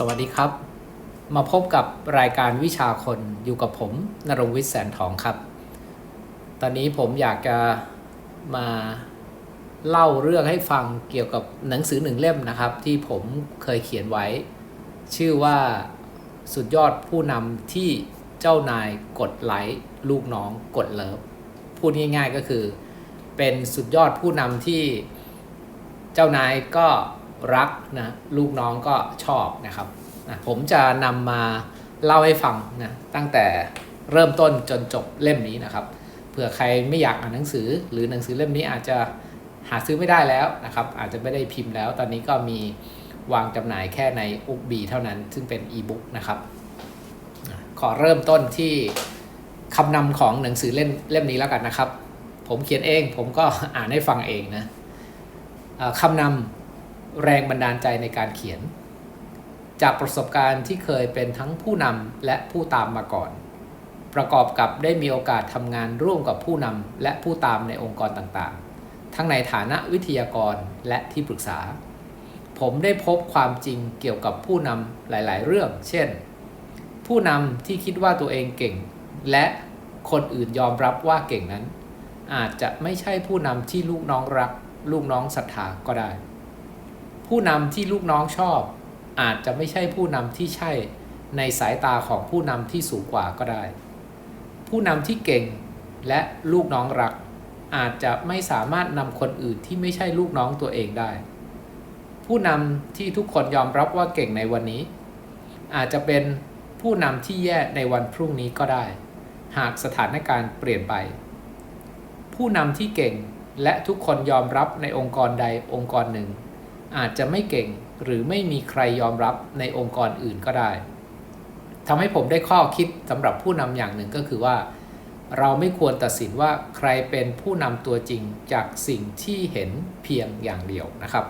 สวัสดีครับ มาพบกับรายการวิชาคนอยู่กับผมนรงวิทย์แสนทองครับ ตอนนี้ผมอยากจะมาเล่าเรื่องให้ฟังเกี่ยวกับหนังสือหนึ่งเล่มนะครับ ที่ผมเคยเขียนไว้ ชื่อว่าสุดยอดผู้นำที่เจ้านายกดไลค์ลูกน้องกดเลิฟพูดง่ายๆก็คือ เป็นสุดยอดผู้นำที่เจ้านายก็ รักนะลูกน้องก็ชอบนะครับนะผมจะนำมาเล่าให้ฟังนะตั้งแต่เริ่มต้นจนจบเล่มนี้นะครับเผื่อใครไม่อยากอ่านหนังสือ หรือหนังสือเล่มนี้อาจจะหาซื้อไม่ได้แล้วนะครับอาจจะไม่ได้พิมพ์แล้ว ตอนนี้ก็มีวางจำหน่ายแค่ในอุกบีเท่านั้นซึ่งเป็นอีบุ๊กนะครับขอเริ่มต้นที่คำนำของหนังสือเล่มเล่มนี้แล้วกันนะครับ ผมเขียนเองผมก็อ่านให้ฟังเองนะคำนำ แรงบันดาลใจในการเขียน จากประสบการณ์ที่เคยเป็นทั้งผู้นำและผู้ตามมาก่อน ประกอบกับได้มีโอกาสทำงานร่วมกับผู้นำและผู้ตามในองค์กรต่างๆ ทั้งในฐานะวิทยากรและที่ปรึกษา ผมได้พบความจริงเกี่ยวกับผู้นำหลาย ๆ เรื่อง เช่น ผู้นำที่คิดว่าตัวเองเก่ง และคนอื่นยอมรับว่าเก่งนั้น อาจจะไม่ใช่ผู้นำที่ลูกน้องรัก ลูกน้องศรัทธาก็ได้ ผู้นำที่ลูกน้องชอบ อาจจะไม่ใช่ผู้นำที่ใช่ในสายตาของผู้นำที่สูงกว่าก็ได้ ผู้นำที่เก่งและลูกน้องรัก อาจจะไม่สามารถนำคนอื่นที่ไม่ใช่ลูกน้องตัวเองได้ ผู้นำที่ทุกคนยอมรับว่าเก่งในวันนี้ อาจจะเป็นผู้นำที่แย่ในวันพรุ่งนี้ก็ได้ หากสถานการณ์เปลี่ยนไป ผู้นำที่เก่งและทุกคนยอมรับในองค์กรใดองค์กรหนึ่ง อาจจะไม่เก่งหรือไม่มีใครยอมรับในองค์กรอื่นก็ได้ทำให้ผมได้ข้อคิดสำหรับผู้นำอย่างหนึ่งก็คือว่า เราไม่ควรตัดสินว่าใครเป็นผู้นำตัวจริงจากสิ่งที่เห็นเพียงอย่างเดียวนะครับ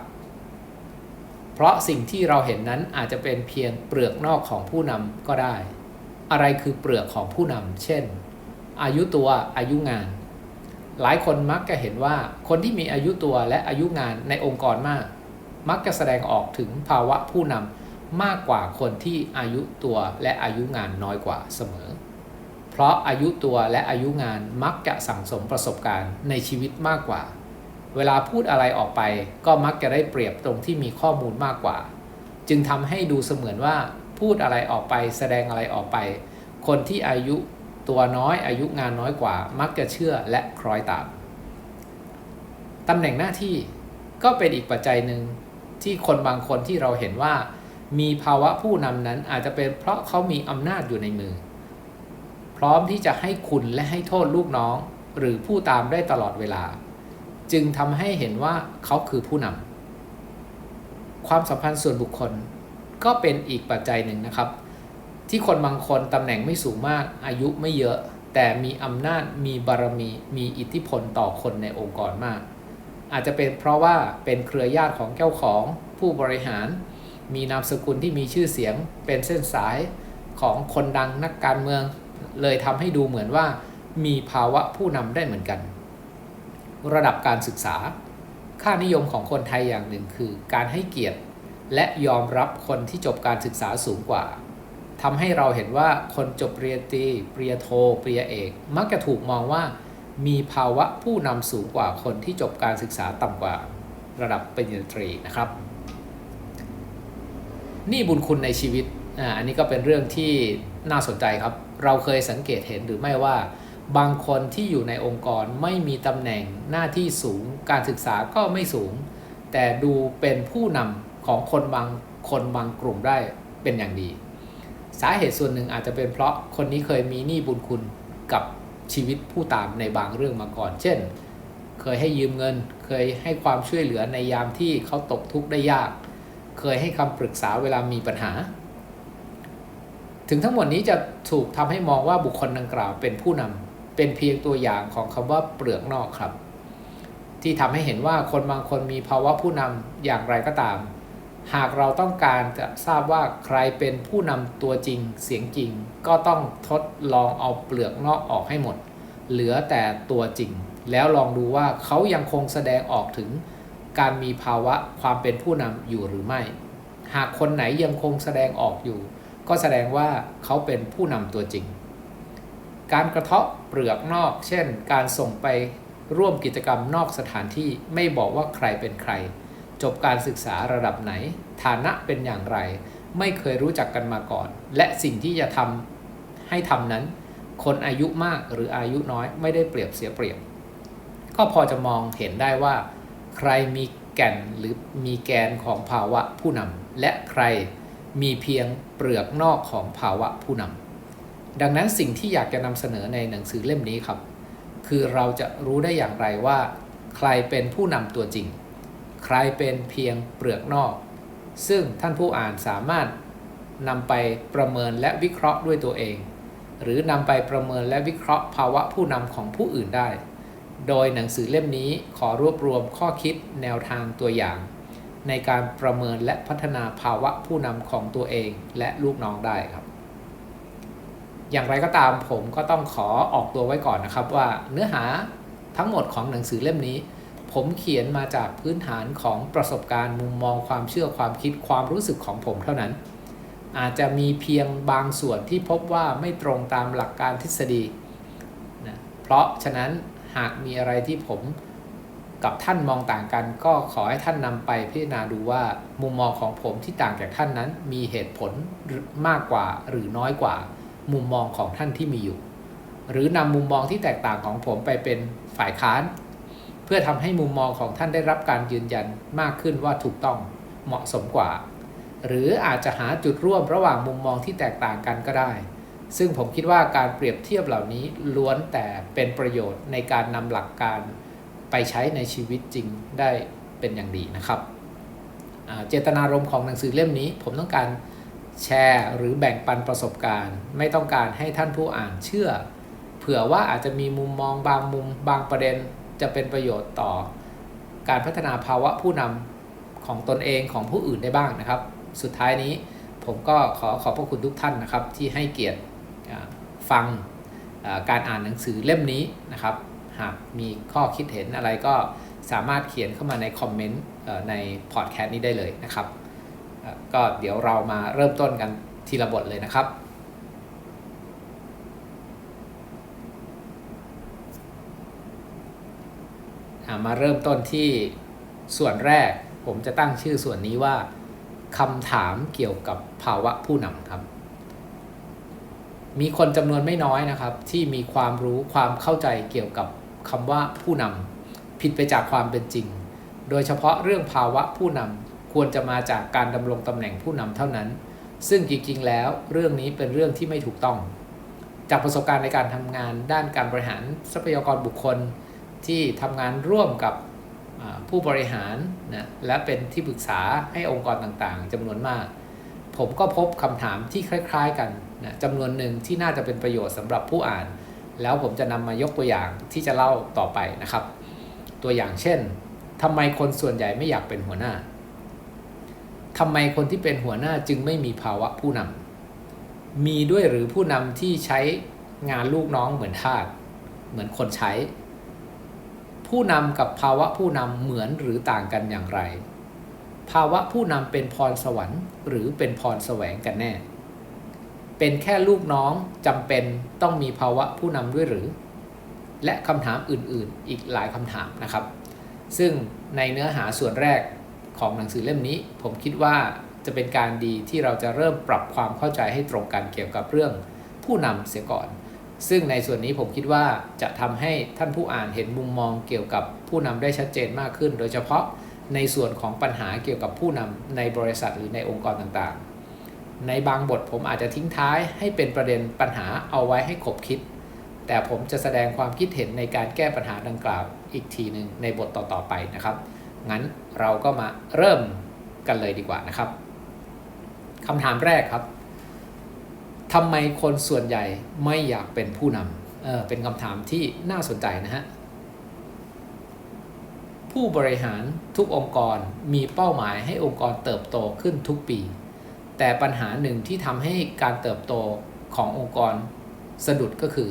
เพราะสิ่งที่เราเห็นนั้นอาจจะเป็นเพียงเปลือกนอกของผู้นำก็ได้ อะไรคือเปลือกของผู้นำเช่น อายุตัวอายุงาน หลายคนมักจะเห็นว่าคนที่มีอายุตัวและอายุงานในองค์กรมาก มักจะแสดงออกถึงภาวะผู้นำมากกว่าคนที่อายุตัวและอายุงานน้อยกว่าเสมอ เพราะอายุตัวและอายุงานมักจะสั่งสมประสบการณ์ในชีวิตมากกว่า เวลาพูดอะไรออกไปก็มักจะได้เปรียบตรงที่มีข้อมูลมากกว่า จึงทำให้ดูเสมือนว่าพูดอะไรออกไปแสดงอะไรออกไป คนที่อายุตัวน้อยอายุงานน้อยกว่า มักจะเชื่อและคล้อยตามตำแหน่งหน้าที่ก็เป็นอีกปัจจัยหนึ่ง ที่คนบางคนที่เราเห็นว่า มีภาวะผู้นำนั้นอาจจะเป็นเพราะเขามีอำนาจอยู่ในมือ พร้อมที่จะให้คุณและให้โทษลูกน้อง หรือผู้ตามได้ตลอดเวลา จึงทำให้เห็นว่าเขาคือผู้นำความสัมพันธ์ส่วนบุคคลก็เป็นอีกปัจจัยหนึ่งนะครับ ที่คนบางคนตำแหน่งไม่สูงมากอายุไม่เยอะ แต่มีอำนาจมีบารมี มีอิทธิพลต่อคนในองค์กรมาก อาจจะเป็นเพราะว่าเป็นเครือญาติของเจ้าของผู้บริหาร มีนามสกุลที่มีชื่อเสียง เป็นเส้นสายของคนดังนักการเมือง เลยทำให้ดูเหมือนว่ามีภาวะผู้นำได้เหมือนกัน ระดับการศึกษา ค่านิยมของคนไทยอย่างหนึ่งคือ การให้เกียรติและยอมรับคนที่จบการศึกษาสูงกว่าทำให้เราเห็นว่าคนจบปริญญาตรีปริญญาโท ปริญญาเอก มักจะถูกมองว่า มีภาวะผู้นำสูงกว่าคนที่จบการศึกษาต่ำกว่าระดับปริญญาตรีนะครับนี่บุญคุณในชีวิตอ่าอันนี้ก็เป็นเรื่องที่น่าสนใจครับ เราเคยสังเกตเห็นหรือไม่ว่าบางคนที่อยู่ในองค์กรไม่มีตำแหน่งหน้าที่สูงการศึกษาก็ไม่สูง แต่ดูเป็นผู้นำของคนบางคนบางกลุ่มได้เป็นอย่างดี สาเหตุส่วนหนึ่งอาจจะเป็นเพราะคนนี้เคยมีหนี้บุญคุณกับ ชีวิตผู้ตามในบางเรื่องมาก่อน เช่น เคยให้ยืมเงิน เคยให้ความช่วยเหลือในยามที่เขาตกทุกข์ได้ยาก เคยให้คำปรึกษาเวลามีปัญหา ถึงทั้งหมดนี้จะถูกทำให้มองว่าบุคคลดังกล่าวเป็นผู้นำเป็นเพียงตัวอย่างของคำว่าเปลือกนอกครับ ที่ทำให้เห็นว่าคนบางคนมีภาวะผู้นำอย่างไรก็ตาม หากเราต้องการจะทราบว่าใครเป็นผู้นำตัวจริงเสียงจริง ก็ต้องทดลองเอาเปลือกนอกออกให้หมด เหลือแต่ตัวจริง แล้วลองดูว่าเขายังคงแสดงออกถึงการมีภาวะความเป็นผู้นำอยู่หรือไม่ หากคนไหนยังคงแสดงออกอยู่ ก็แสดงว่าเขาเป็นผู้นำตัวจริง การกระเทาะเปลือกนอก เช่น การส่งไปร่วมกิจกรรมนอกสถานที่ไม่บอกว่าใครเป็นใคร จบการศึกษาระดับไหน ฐานะเป็นอย่างไร ไม่เคยรู้จักกันมาก่อน และสิ่งที่จะทำให้ทำนั้น คนอายุมากหรืออายุน้อยไม่ได้เปรียบเสียเปรียบ ก็พอจะมองเห็นได้ว่า ใครมีแก่นหรือมีแกนของภาวะผู้นำและใครมีเพียงเปลือกนอกของภาวะผู้นำดังนั้นสิ่งที่อยากจะนำเสนอในหนังสือเล่มนี้ครับ คือเราจะรู้ได้อย่างไรว่า ใครเป็นผู้นำตัวจริง ใครเป็นเพียงเปลือกนอก ซึ่งท่านผู้อ่านสามารถนำไปประเมินและวิเคราะห์ด้วยตัวเอง หรือนำไปประเมินและวิเคราะห์ภาวะผู้นำของผู้อื่นได้ โดยหนังสือเล่มนี้ขอรวบรวมข้อคิดแนวทางตัวอย่าง ในการประเมินและพัฒนาภาวะผู้นำของตัวเองและลูกน้องได้ครับ อย่างไรก็ตามผมก็ต้องขอออกตัวไว้ก่อนนะครับว่าเนื้อหาทั้งหมดของหนังสือเล่มนี้ ผมเขียนมาจากพื้นฐานของประสบการณ์มุมมองความเชื่อความคิดความรู้สึกของผมเท่านั้น อาจจะมีเพียงบางส่วนที่พบว่าไม่ตรงตามหลักการทฤษฎีนะเพราะฉะนั้นหากมีอะไรที่ผมกับท่านมองต่างกัน ก็ขอให้ท่านนำไปพิจารณาดูว่ามุมมองของผมที่ต่างจากท่านนั้น มีเหตุผลมากกว่าหรือน้อยกว่า มุมมองของท่านที่มีอยู่ หรือนำมุมมองที่แตกต่างของผมไปเป็นฝ่ายค้าน เพื่อทำให้มุมมองของท่านได้รับการยืนยันมากขึ้นว่าถูกต้องเหมาะสมกว่า หรืออาจจะหาจุดร่วมระหว่างมุมมองที่แตกต่างกันก็ได้ ซึ่งผมคิดว่าการเปรียบเทียบเหล่านี้ล้วนแต่เป็นประโยชน์ในการนำหลักการไปใช้ในชีวิตจริงได้เป็นอย่างดีนะครับ เจตนารมณ์ของหนังสือเล่มนี้ ผมต้องการแชร์หรือแบ่งปันประสบการณ์ ไม่ต้องการให้ท่านผู้อ่านเชื่อ เผื่อว่าอาจจะมีมุมมองบางมุมบางประเด็น จะเป็นประโยชน์ต่อการพัฒนาภาวะผู้นำของตนเองของผู้อื่นได้บ้างนะครับ สุดท้ายนี้ผมก็ขอขอบพระคุณทุกท่านนะครับ ที่ให้เกียรติฟังการอ่านหนังสือเล่มนี้นะครับ หากมีข้อคิดเห็นอะไรก็สามารถเขียนเข้ามาในคอมเมนต์ในพอดแคสต์นี้ได้เลยนะครับ ก็เดี๋ยวเรามาเริ่มต้นกันทีละบทเลยนะครับ มาเริ่มต้นที่ส่วนแรก ผมจะตั้งชื่อส่วนนี้ว่าคำถามเกี่ยวกับภาวะผู้นำครับ มีคนจำนวนไม่น้อยนะครับ ที่มีความรู้ความเข้าใจเกี่ยวกับคำว่าผู้นำผิดไปจากความเป็นจริง โดยเฉพาะเรื่องภาวะผู้นำควรจะมาจากการดำรงตำแหน่งผู้นำเท่านั้น ซึ่งจริงๆแล้วเรื่องนี้เป็นเรื่องที่ไม่ถูกต้อง จากประสบการณ์ในการทำงานด้านการบริหารทรัพยากรบุคคล ที่ทำงานร่วมกับผู้บริหารนะและเป็นที่ปรึกษาให้องค์กรต่างๆจำนวนมาก ผมก็พบคำถามที่คล้ายๆกันนะจำนวนหนึ่งที่น่าจะเป็นประโยชน์สำหรับผู้อ่าน แล้วผมจะนำมายกตัวอย่างที่จะเล่าต่อไปนะครับ ตัวอย่างเช่นทำไมคนส่วนใหญ่ไม่อยากเป็นหัวหน้าทำไมคนที่เป็นหัวหน้าจึงไม่มีภาวะผู้นำมีด้วยหรือผู้นำที่ใช้งานลูกน้องเหมือนทาสเหมือนคนใช้ ผู้นำกับภาวะผู้นำเหมือนหรือต่างกันอย่างไร ภาวะผู้นำเป็นพรสวรรค์ หรือเป็นพรแสวงกันแน่ เป็นแค่ลูกน้องจำเป็นต้องมีภาวะผู้นำด้วยหรือ และคำถามอื่นๆ อีกหลายคำถามนะครับ ซึ่งในเนื้อหาส่วนแรกของหนังสือเล่มนี้ ผมคิดว่าจะเป็นการดีที่เราจะเริ่มปรับความเข้าใจให้ตรงกันเกี่ยวกับเรื่องผู้นำเสียก่อน ซึ่งในส่วนนี้ผมคิดว่าจะทำให้ท่านผู้อ่านเห็นมุมมองเกี่ยวกับผู้นำได้ชัดเจนมากขึ้น โดยเฉพาะในส่วนของปัญหาเกี่ยวกับผู้นำในบริษัทหรือในองค์กรต่างๆ ในบางบทผมอาจจะทิ้งท้ายให้เป็นประเด็นปัญหาเอาไว้ให้ขบคิด แต่ผมจะแสดงความคิดเห็นในการแก้ปัญหาดังกล่าวอีกทีหนึ่งในบทต่อๆไปนะครับ งั้นเราก็มาเริ่มกันเลยดีกว่านะครับคำถามแรกครับ ทำไมคนส่วนใหญ่ไม่อยากเป็นผู้นำเออเป็นคำถามที่น่าสนใจนะฮะ ผู้บริหารทุกองค์กรมีเป้าหมายให้องค์กรเติบโตขึ้นทุกปี แต่ปัญหาหนึ่งที่ทำให้การเติบโตขององค์กรสะดุดก็คือ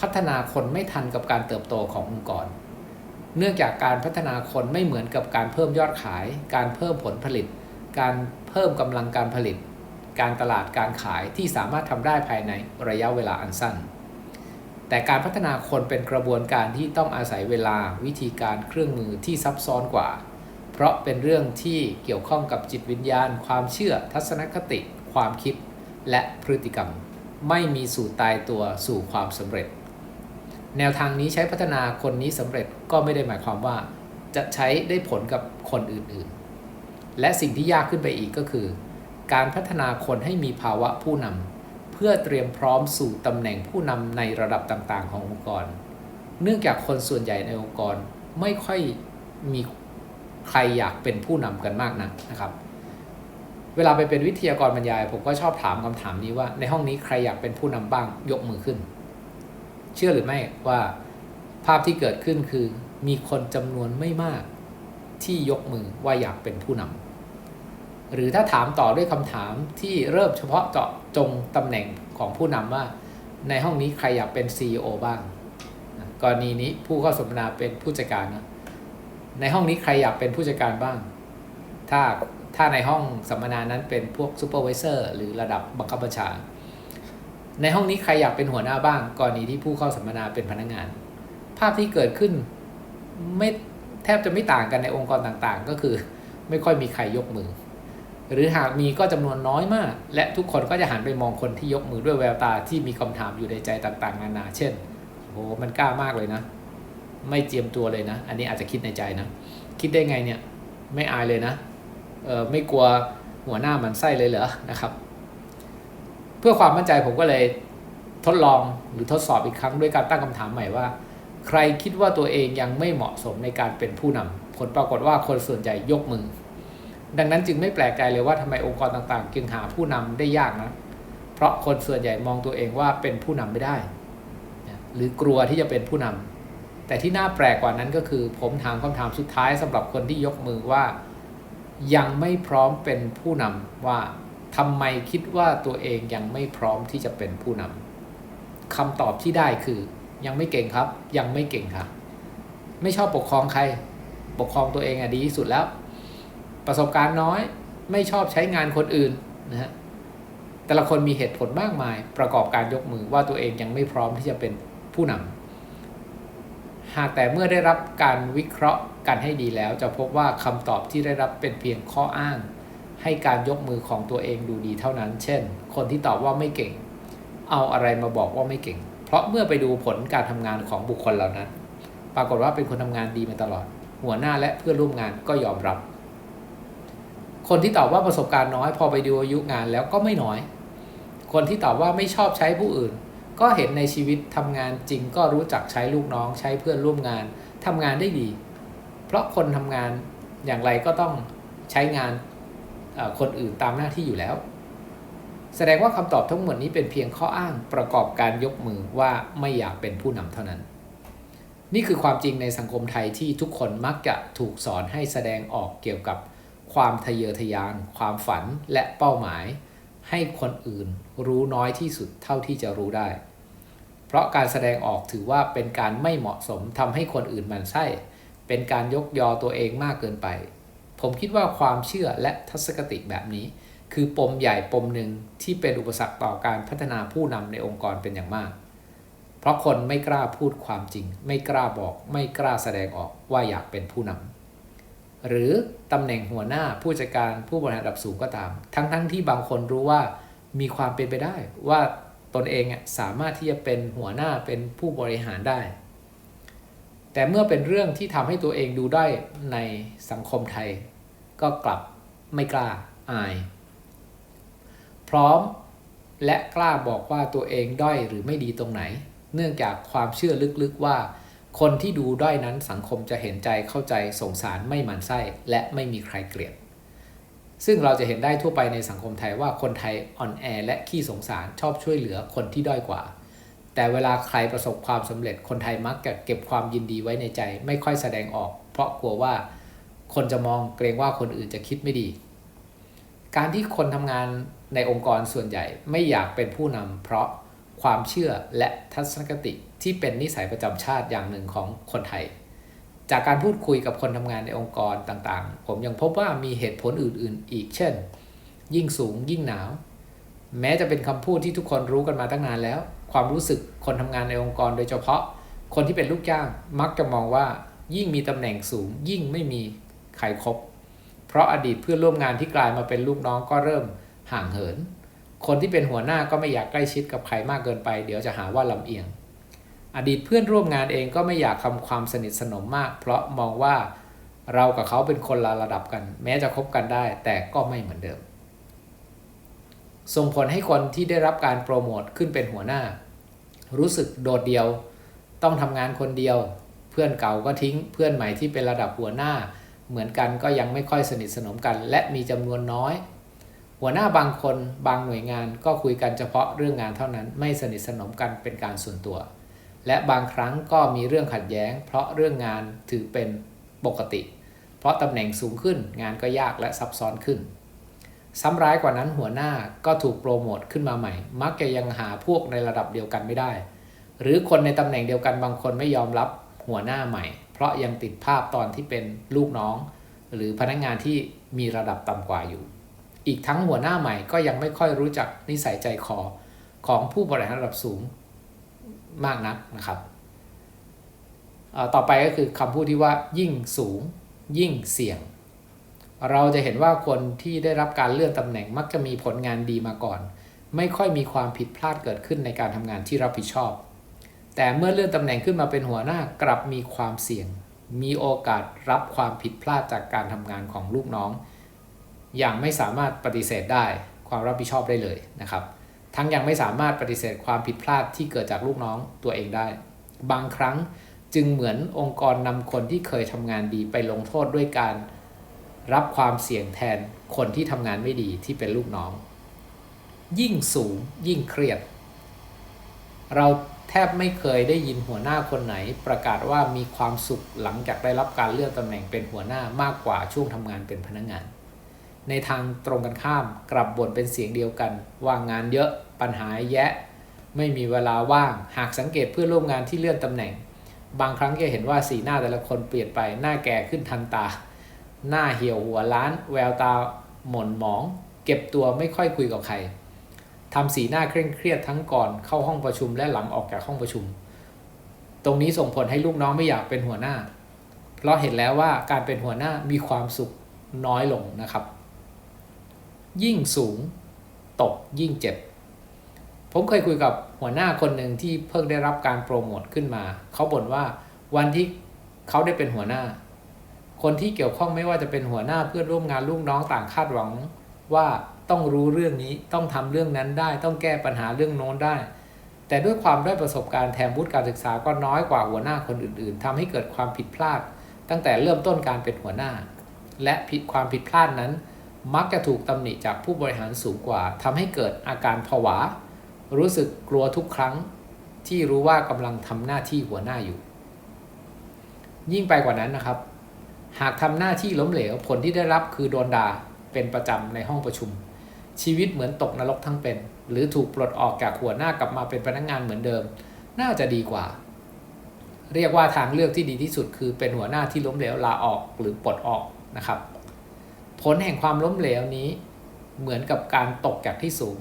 พัฒนาคนไม่ทันกับการเติบโตขององค์กร เนื่องจากการพัฒนาคนไม่เหมือนกับการเพิ่มยอดขาย การเพิ่มผลผลิต การเพิ่มกำลังการผลิต การตลาดการขายที่สามารถทำได้ภายในระยะเวลาอันสั้น แต่การพัฒนาคนเป็นกระบวนการที่ต้องอาศัยเวลาวิธีการเครื่องมือที่ซับซ้อนกว่า เพราะเป็นเรื่องที่เกี่ยวข้องกับจิตวิญญาณ ความเชื่อ ทัศนคติ ความคิด และพฤติกรรม ไม่มีสูตรตายตัวสู่ความสำเร็จ แนวทางนี้ใช้พัฒนาคนนี้สำเร็จก็ไม่ได้หมายความว่า จะใช้ได้ผลกับคนอื่นๆ และสิ่งที่ยากขึ้นไปอีกก็คือ การพัฒนาคนให้มีภาวะผู้นำเพื่อเตรียมพร้อมสู่ตำแหน่งผู้นำในระดับต่างๆ ขององค์กร เนื่องจากคนส่วนใหญ่ในองค์กรไม่ค่อยมีใครอยากเป็นผู้นำกันมากนักนะครับ เวลาไปเป็นวิทยากรบรรยาย ผมก็ชอบถามคำถามนี้ว่า ในห้องนี้ใครอยากเป็นผู้นำบ้างยกมือขึ้น เชื่อหรือไม่ว่าภาพที่เกิดขึ้นคือมีคนจำนวนไม่มากที่ยกมือว่าอยากเป็นผู้นำ หรือถ้าถามต่อด้วยคำถามที่เริ่มเฉพาะเจาะจงตำแหน่งของผู้นำว่า ในห้องนี้ใครอยากเป็น CEO บ้างกรณีนี้ผู้เข้าสมนาเป็นผู้จัดการนะในห้องนี้ใครอยากเป็นผู้จัดการบ้าง ถ้าถ้าในห้องสัมมนานั้นเป็นพวกซูเปอร์วิเซอร์หรือระดับบังคับบัญชา ในห้องนี้ใครอยากเป็นหัวหน้าบ้าง กรณีที่ผู้เข้าสัมมนาเป็นพนักงาน ภาพที่เกิดขึ้นไม่แทบจะไม่ต่างกันในองค์กรต่างๆ ก็คือ ไม่ค่อยมีใครยกมือ หรือหากมีก็จำนวนน้อยมาก และทุกคนก็จะหันไปมองคนที่ยกมือด้วยแววตาที่มีคำถามอยู่ในใจต่างๆนานา เช่นโอ้มันกล้ามากเลยนะ ไม่เจียมตัวเลยนะ อันนี้อาจจะคิดในใจนะ คิดได้ไงเนี่ย ไม่อายเลยนะเออไม่กลัวหัวหน้ามันไส้เลยเหรอนะครับ เพื่อความมั่นใจผมก็เลยทดลองหรือทดสอบอีกครั้งด้วยการตั้งคำถามใหม่ว่า ใครคิดว่าตัวเองยังไม่เหมาะสมในการเป็นผู้นำผลปรากฏว่าคนส่วนใหญ่ยกมือ ดังนั้นจึงไม่แปลกใจเลยว่าทำไมองค์กรต่างๆ จึงหาผู้นำได้ยากนะ เพราะคนส่วนใหญ่มองตัวเองว่าเป็นผู้นำไม่ได้ หรือกลัวที่จะเป็นผู้นำแต่ที่น่าแปลกกว่านั้นก็คือ ผมถามคำถามสุดท้ายสำหรับคนที่ยกมือว่า ยังไม่พร้อมเป็นผู้นำว่าทำไมคิดว่าตัวเองยังไม่พร้อมที่จะเป็นผู้นำคำตอบที่ได้คือ ยังไม่เก่งครับ ยังไม่เก่งครับไม่ชอบปกครองใคร ปกครองตัวเองอะดีที่สุดแล้ว ประสบการณ์น้อย ไม่ชอบใช้งานคนอื่นนะฮะแต่ละคนมีเหตุผลมากมายประกอบการยกมือว่าตัวเองยังไม่พร้อมที่จะเป็นผู้นำหากแต่เมื่อได้รับการวิเคราะห์กันให้ดีแล้ว จะพบว่าคำตอบที่ได้รับเป็นเพียงข้ออ้าง ให้การยกมือของตัวเองดูดีเท่านั้น เช่น คนที่ตอบว่าไม่เก่ง เอาอะไรมาบอกว่าไม่เก่ง เพราะเมื่อไปดูผลการทำงานของบุคคลเหล่านั้น ปรากฏว่าเป็นคนทำงานดีมาตลอด หัวหน้าและเพื่อนร่วมงานก็ยอมรับ คนที่ตอบว่าประสบการณ์น้อย พอไปดูอายุงานแล้วก็ไม่น้อย คนที่ตอบว่าไม่ชอบใช้ผู้อื่น ก็เห็นในชีวิตทำงานจริงก็รู้จักใช้ลูกน้อง ใช้เพื่อนร่วมงานทำงานได้ดี เพราะคนทำงานอย่างไรก็ต้องใช้งานคนอื่นตามหน้าที่อยู่แล้ว แสดงว่าคำตอบทั้งหมดนี้เป็นเพียงข้ออ้างประกอบการยกมือว่าไม่อยากเป็นผู้นำเท่านั้น นี่คือความจริงในสังคมไทยที่ทุกคนมักจะถูกสอนให้แสดงออกเกี่ยวกับ ความทะเยอทะยาน ความฝันและเป้าหมาย ให้คนอื่นรู้น้อยที่สุดเท่าที่จะรู้ได้ เพราะการแสดงออกถือว่าเป็นการไม่เหมาะสมทำให้คนอื่นมันไส้ เป็นการยกยอตัวเองมากเกินไป ผมคิดว่าความเชื่อและทัศนคติแบบนี้ คือปมใหญ่ปมหนึ่งที่เป็นอุปสรรคต่อการพัฒนาผู้นำในองค์กรเป็นอย่างมาก เพราะคนไม่กล้าพูดความจริง ไม่กล้าบอก ไม่กล้าแสดงออกว่าอยากเป็นผู้นำ หรือตำแหน่งหัวหน้าผู้จัดการผู้บริหารระดับสูงก็ตาม ทั้งๆทที่บางคนรู้ว่ามีความเป็นไปได้ว่าตนเองสามารถที่จะเป็นหัวหน้าเป็นผู้บริหารได้ แต่เมื่อเป็นเรื่องที่ทำให้ตัวเองดูได้ในสังคมไทย ก็กลับไม่กล้าอาย พร้อมและกล้าบอกว่าตัวเองด้อยหรือไม่ดีตรงไหน เนื่องจากความเชื่อลึกๆว่า คนที่ดูด้อยนั้นสังคมจะเห็นใจเข้าใจสงสารไม่หมันไส้และไม่มีใครเกลียด ซึ่งเราจะเห็นได้ทั่วไปในสังคมไทยว่าคนไทยอ่อนแอและขี้สงสารชอบช่วยเหลือคนที่ด้อยกว่า แต่เวลาใครประสบความสำเร็จคนไทยมักจะเก็บความยินดีไว้ในใจ ไม่ค่อยแสดงออก เพราะกลัวว่าคนจะมองเกรงว่าคนอื่นจะคิดไม่ดี การที่คนทำงานในองค์กรส่วนใหญ่ไม่อยากเป็นผู้นำเพราะความเชื่อและทัศนคติ ที่เป็นนิสัยประจำชาติอย่างหนึ่งของคนไทย จากการพูดคุยกับคนทำงานในองค์กรต่างๆ ผมยังพบว่ามีเหตุผลอื่น ๆ อีก เช่น ยิ่งสูงยิ่งหนาว แม้จะเป็นคำพูดที่ทุกคนรู้กันมาตั้งนานแล้ว ความรู้สึกคนทำงานในองค์กรโดยเฉพาะ คนที่เป็นลูกจ้างมักจะมองว่า ยิ่งมีตำแหน่งสูง ยิ่งไม่มีใครครบเพราะอดีตเพื่อนร่วมงานที่กลายมาเป็นลูกน้องก็เริ่มห่างเหิน คนที่เป็นหัวหน้าก็ไม่อยากใกล้ชิดกับใครมากเกินไป เดี๋ยวจะหาว่าลำเอียง อดีตเพื่อนร่วมงานเองก็ไม่อยากทำความสนิทสนมมาก เพราะมองว่าเรากับเขาเป็นคนละระดับกัน แม้จะคบกันได้ แต่ก็ไม่เหมือนเดิม ส่งผลให้คนที่ได้รับการโปรโมทขึ้นเป็นหัวหน้า รู้สึกโดดเดี่ยว ต้องทำงานคนเดียว เพื่อนเก่าก็ทิ้ง เพื่อนใหม่ที่เป็นระดับหัวหน้า เหมือนกันก็ยังไม่ค่อยสนิทสนมกัน และมีจำนวนน้อย หัวหน้าบางคนบางหน่วยงานก็คุยกันเฉพาะเรื่องงานเท่านั้น ไม่สนิทสนมกันเป็นการส่วนตัว และบางครั้งก็มีเรื่องขัดแย้ง เพราะเรื่องงานถือเป็นปกติ เพราะตำแหน่งสูงขึ้นงานก็ยากและซับซ้อนขึ้น ซ้ำร้ายกว่านั้นหัวหน้าก็ถูกโปรโมทขึ้นมาใหม่ มักจะยังหาพวกในระดับเดียวกันไม่ได้ หรือคนในตำแหน่งเดียวกันบางคนไม่ยอมรับหัวหน้าใหม่ เพราะยังติดภาพตอนที่เป็นลูกน้อง หรือพนักงานที่มีระดับต่ำกว่าอยู่ อีกทั้งหัวหน้าใหม่ก็ยังไม่ค่อยรู้จักนิสัยใจคอของผู้บริหารระดับสูง มากนักนะครับ ต่อไปก็คือคำพูดที่ว่ายิ่งสูง ยิ่งเสี่ยง เราจะเห็นว่าคนที่ได้รับการเลื่อนตำแหน่งมักจะมีผลงานดีมาก่อน ไม่ค่อยมีความผิดพลาดเกิดขึ้นในการทำงานที่รับผิดชอบ แต่เมื่อเลื่อนตำแหน่งขึ้นมาเป็นหัวหน้ากลับมีความเสี่ยง มีโอกาสรับความผิดพลาดจากการทำงานของลูกน้อง อย่างไม่สามารถปฏิเสธได้ความรับผิดชอบได้เลยนะครับ ทั้งยังไม่สามารถปฏิเสธความผิดพลาดที่เกิดจากลูกน้องตัวเองได้ บางครั้งจึงเหมือนองค์กรนำคนที่เคยทำงานดีไปลงโทษด้วยการรับความเสี่ยงแทนคนที่ทำงานไม่ดีที่เป็นลูกน้อง ยิ่งสูงยิ่งเครียด เราแทบไม่เคยได้ยินหัวหน้าคนไหน ประกาศว่ามีความสุขหลังจากได้รับการเลื่อนตำแหน่งเป็นหัวหน้ามากกว่าช่วงทำงานเป็นพนักงาน ในทางตรงกันข้ามกลับบ่นเป็นเสียงเดียวกันว่างานเยอะ ปัญหาแยะ ไม่มีเวลาว่าง หากสังเกตเพื่อนร่วมงานที่เลื่อนตำแหน่ง บางครั้งจะเห็นว่าสีหน้าแต่ละคนเปลี่ยนไปหน้าแก่ขึ้นทันตา หน้าเหี่ยวหัวล้าน แววตาหม่นหมอง เก็บตัวไม่ค่อยคุยกับใครทำสีหน้าเคร่งเครียดทั้งก่อนเข้าห้องประชุมและหลังออกจากห้องประชุม ตรงนี้ส่งผลให้ลูกน้องไม่อยากเป็นหัวหน้า เพราะเห็นแล้วว่าการเป็นหัวหน้ามีความสุขน้อยลงนะครับ ยิ่งสูง ตกยิ่งเจ็บ ผมเคยคุยกับหัวหน้าคนหนึ่งที่เพิ่งได้รับการโปรโมทขึ้นมา เขาบ่นว่าวันที่เขาได้เป็นหัวหน้า คนที่เกี่ยวข้องไม่ว่าจะเป็นหัวหน้าเพื่อนร่วมงานลูกน้องต่างคาดหวังว่าต้องรู้เรื่องนี้ต้องทำเรื่องนั้นได้ ต้องแก้ปัญหาเรื่องโน้นได้ แต่ด้วยความได้ประสบการณ์แถมวุฒิการศึกษาก็น้อยกว่าหัวหน้าคนอื่น ๆทำให้เกิดความผิดพลาด ตั้งแต่เริ่มต้นการเป็นหัวหน้า และผิดความผิดพลาดนั้น มักจะถูกตำหนิจากผู้บริหารสูงกว่าทำให้เกิดอาการผวา รู้สึกกลัวทุกครั้งที่รู้ว่ากำลังทำหน้าที่หัวหน้าอยู่ ยิ่งไปกว่านั้นนะครับ หากทำหน้าที่ล้มเหลวผลที่ได้รับคือโดนด่าเป็นประจำในห้องประชุม ชีวิตเหมือนตกนรกทั้งเป็น หรือถูกปลดออกจากหัวหน้ากลับมาเป็นพนักงงานเหมือนเดิม น่าจะดีกว่า เรียกว่าทางเลือกที่ดีที่สุดคือเป็นหัวหน้าที่ล้มเหลวลาออกหรือปลดออกนะครับ ผลแห่งความล้มเหลวนี้เหมือนกับการตกจากที่สูง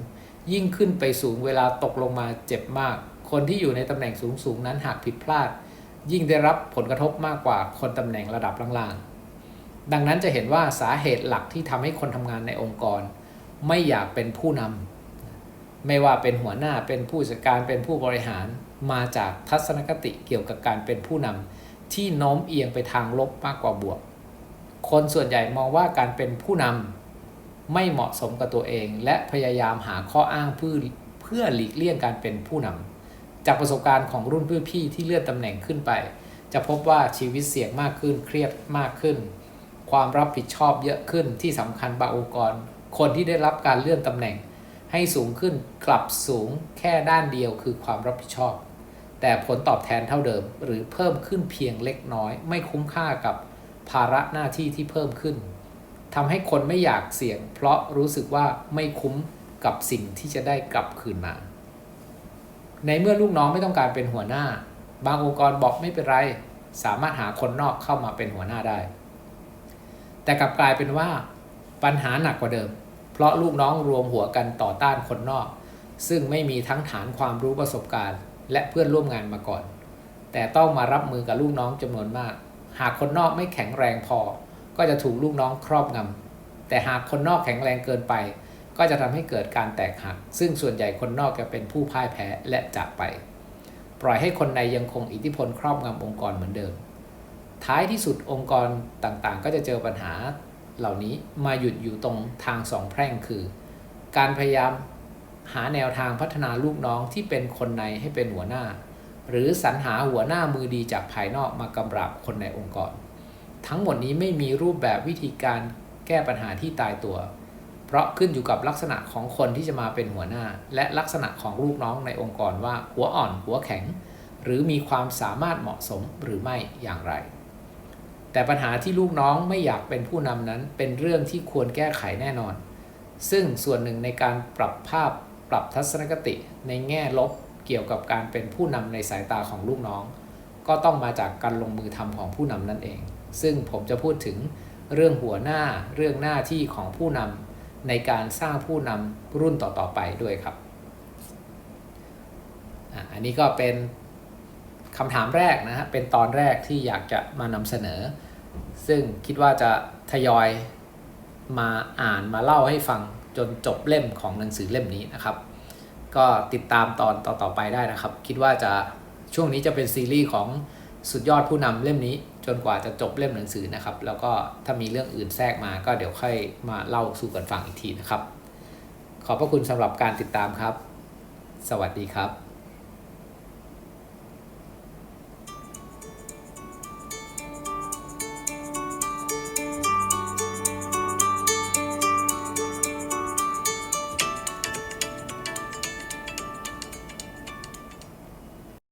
ยิ่งขึ้นไปสูงเวลาตกลงมาเจ็บมาก คนที่อยู่ในตำแหน่งสูงสูงนั้นหากผิดพลาด ยิ่งได้รับผลกระทบมากกว่าคนตำแหน่งระดับล่างๆ ดังนั้นจะเห็นว่าสาเหตุหลักที่ทำให้คนทำงานในองค์กร ไม่อยากเป็นผู้นำไม่ว่าเป็นหัวหน้าเป็นผู้จัดการเป็นผู้บริหารมาจากทัศนคติเกี่ยวกับการเป็นผู้นำที่โน้มเอียงไปทางลบมากกว่าบวก คนส่วนใหญ่มองว่าการเป็นผู้นำ ไม่เหมาะสมกับตัวเอง และพยายามหาข้ออ้างเพื่อเพื่อหลีกเลี่ยงการเป็นผู้นำจากประสบการณ์ของรุ่นพี่ที่เลื่อนตำแหน่งขึ้นไป จะพบว่าชีวิตเสี่ยงมากขึ้นเครียดมากขึ้น ความรับผิดชอบเยอะขึ้นที่สำคัญบางองค์กร คนที่ได้รับการเลื่อนตำแหน่ง ให้สูงขึ้นกลับสูงแค่ด้านเดียวคือความรับผิดชอบ แต่ผลตอบแทนเท่าเดิม หรือเพิ่มขึ้นเพียงเล็กน้อย ไม่คุ้มค่ากับภาระหน้าที่ที่เพิ่มขึ้น ทำให้คนไม่อยากเสี่ยง เพราะรู้สึกว่าไม่คุ้มกับสิ่งที่จะได้กลับคืนมา ในเมื่อลูกน้องไม่ต้องการเป็นหัวหน้า บางองค์กรบอกไม่เป็นไร สามารถหาคนนอกเข้ามาเป็นหัวหน้าได้ แต่กลับกลายเป็นว่า ปัญหาหนักกว่าเดิม เพราะลูกน้องรวมหัวกันต่อต้านคนนอก ซึ่งไม่มีทั้งฐานความรู้ประสบการณ์ และเพื่อนร่วมงานมาก่อน แต่ต้องมารับมือกับลูกน้องจำนวนมาก หากคนนอกไม่แข็งแรงพอ ก็จะถูกลูกน้องครอบงำแต่หากคนนอกแข็งแรงเกินไป ก็จะทำให้เกิดการแตกหัก ซึ่งส่วนใหญ่คนนอกจะเป็นผู้พ่ายแพ้และจากไป ปล่อยให้คนในยังคงอิทธิพลครอบงำองค์กรเหมือนเดิม ท้ายที่สุดองค์กรต่างๆ ก็จะเจอปัญหาเหล่านี้มาหยุดอยู่ตรงทางสองแพร่งคือ การพยายามหาแนวทางพัฒนาลูกน้องที่เป็นคนในให้เป็นหัวหน้า หรือสรรหาหัวหน้ามือดีจากภายนอกมากำราบคนในองค์กร ทั้งหมดนี้ไม่มีรูปแบบวิธีการแก้ปัญหาที่ตายตัว เพราะขึ้นอยู่กับลักษณะของคนที่จะมาเป็นหัวหน้า และลักษณะของลูกน้องในองค์กรว่าหัวอ่อนหัวแข็ง หรือมีความสามารถเหมาะสมหรือไม่อย่างไร แต่ปัญหาที่ลูกน้องไม่อยากเป็นผู้นำนั้น เป็นเรื่องที่ควรแก้ไขแน่นอน ซึ่งส่วนหนึ่งในการปรับภาพปรับทัศนคติในแง่ลบเกี่ยวกับการเป็นผู้นำในสายตาของลูกน้อง ก็ต้องมาจากการลงมือทำของผู้นำนั่นเอง ซึ่งผมจะพูดถึงเรื่องหัวหน้าเรื่องหน้าที่ของผู้นำในการสร้างผู้นำรุ่นต่อๆไปด้วยครับอันนี้ก็เป็นคำถามแรกนะฮะเป็นตอนแรกที่อยากจะมานำเสนอ ซึ่งคิดว่าจะทยอยมาอ่านมาเล่าให้ฟังจนจบเล่มของหนังสือเล่มนี้นะครับ ก็ติดตามตอนต่อๆไปได้นะครับ คิดว่าจะช่วงนี้จะเป็นซีรีส์ของสุดยอดผู้นำเล่มนี้ จนกว่าจะจบเล่มหนังสือนะครับ แล้วก็ถ้ามีเรื่องอื่นแทรกมาก็เดี๋ยวค่อยมาเล่าสู่กันฟังอีกทีนะครับ ขอบพระคุณสำหรับการติดตามครับ สวัสดีครับ